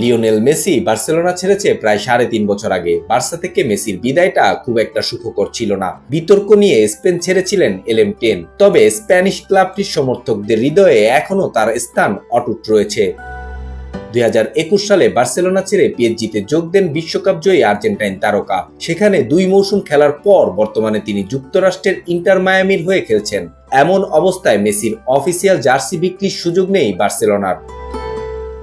Lionel Messi Barcelona ছেড়েছে প্রায় সাড়ে তিন বছর আগে। বার্সা থেকে মেসির বিদায়টা খুব একটা সুখকর ছিল না। বিতর্ক নিয়ে স্পেন ছেড়েছিলেন এলএম টেন। তবে স্প্যানিশ ক্লাবটির সমর্থকদের হৃদয়ে এখনও তার স্থান অটুট রয়েছে। দুই হাজার একুশ সালে বার্সেলোনা ছেড়ে পিএসজিতে যোগ দেন বিশ্বকাপ জয়ী আর্জেন্টাইন তারকা। সেখানে দুই মৌসুম খেলার পর বর্তমানে তিনি যুক্তরাষ্ট্রের ইন্টার মায়ামির হয়ে খেলছেন। এমন অবস্থায় মেসির অফিসিয়াল জার্সি বিক্রির সুযোগ নেই বার্সেলোনার।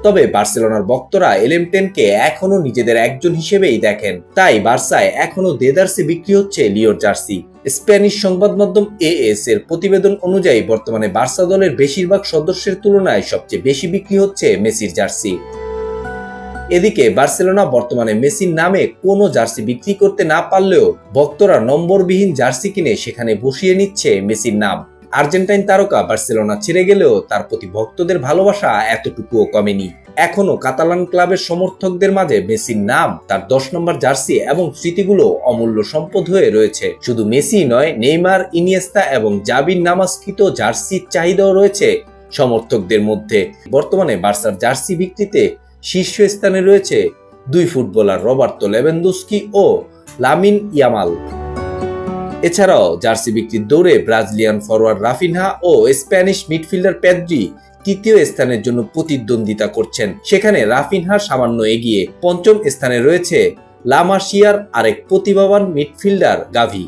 তবে বার্সেলোনার ভক্তরা এলএম টেনকে এখনও নিজেদের একজন হিসেবেই দেখেন। তাই বার্সায় এখনও দেদার্সে বিক্রি হচ্ছে লিওর জার্সি। স্প্যানিশ সংবাদ মাধ্যম এএস এর প্রতিবেদন অনুযায়ী বর্তমানে বার্সা দলের বেশিরভাগ সদস্যের তুলনায় সবচেয়ে বেশি বিক্রি হচ্ছে মেসির জার্সি। এদিকে বার্সেলোনা বর্তমানে মেসির নামে কোনো জার্সি বিক্রি করতে না পারলেও ভক্তরা নম্বরবিহীন জার্সি কিনে সেখানে বসিয়ে নিচ্ছে মেসির নাম। আর্জেন্টাইন তারকা বার্সেলোনা ছেড়ে গেলেও তার প্রতি ভক্তদের ভালোবাসা এতটুকুও কমেনি। এখনও কাতালান ক্লাবের সমর্থকদের মাঝে মেসির নাম, তার দশ নম্বর জার্সি এবং স্মৃতিগুলো অমূল্য সম্পদ হয়ে রয়েছে। শুধু মেসি নয়, নেইমার, ইনিয়েস্তা এবং জাবির নামাজকৃত জার্সির চাহিদাও রয়েছে সমর্থকদের মধ্যে। বর্তমানে বার্সার জার্সি বিক্রিতে শীর্ষস্থানে রয়েছে দুই ফুটবলার রবার্তো লেভেন্দুস্কি ও লামিন ইয়ামাল। এছাড়াও জার্সি বিক্রির দৌড়ে ব্রাজিলিয়ান ফরওয়ার্ড রাফিনহা ও স্প্যানিশ মিডফিল্ডার প্যাদ্রি তৃতীয় স্থানের জন্য প্রতিদ্বন্দ্বিতা করছেন। সেখানে রাফিনহা সামান্য এগিয়ে পঞ্চম স্থানে রয়েছে লামাশিয়ার আরেক প্রতিভাবান মিডফিল্ডার গাভি।